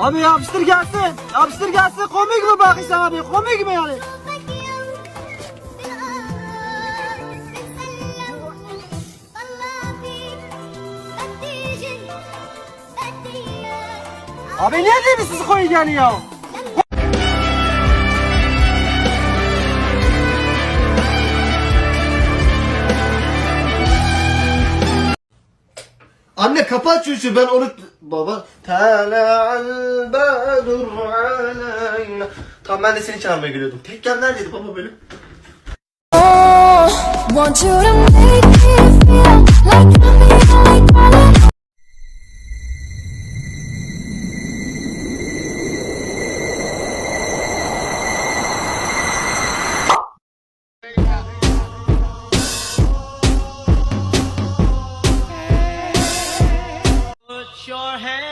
Abi yapıştır gelsin. Yapıştır gelsin. Komik mi bak işte abi? Komik mi yani? Abi niye değil siz koyu geliyor? Anne kapat işi ben onu... Baba... Tala'al bedur aleyna. Tamam ben de seni çağırmaya geliyordum. Tekken neredeydi baba böyle? Want you to make me feel like your hand.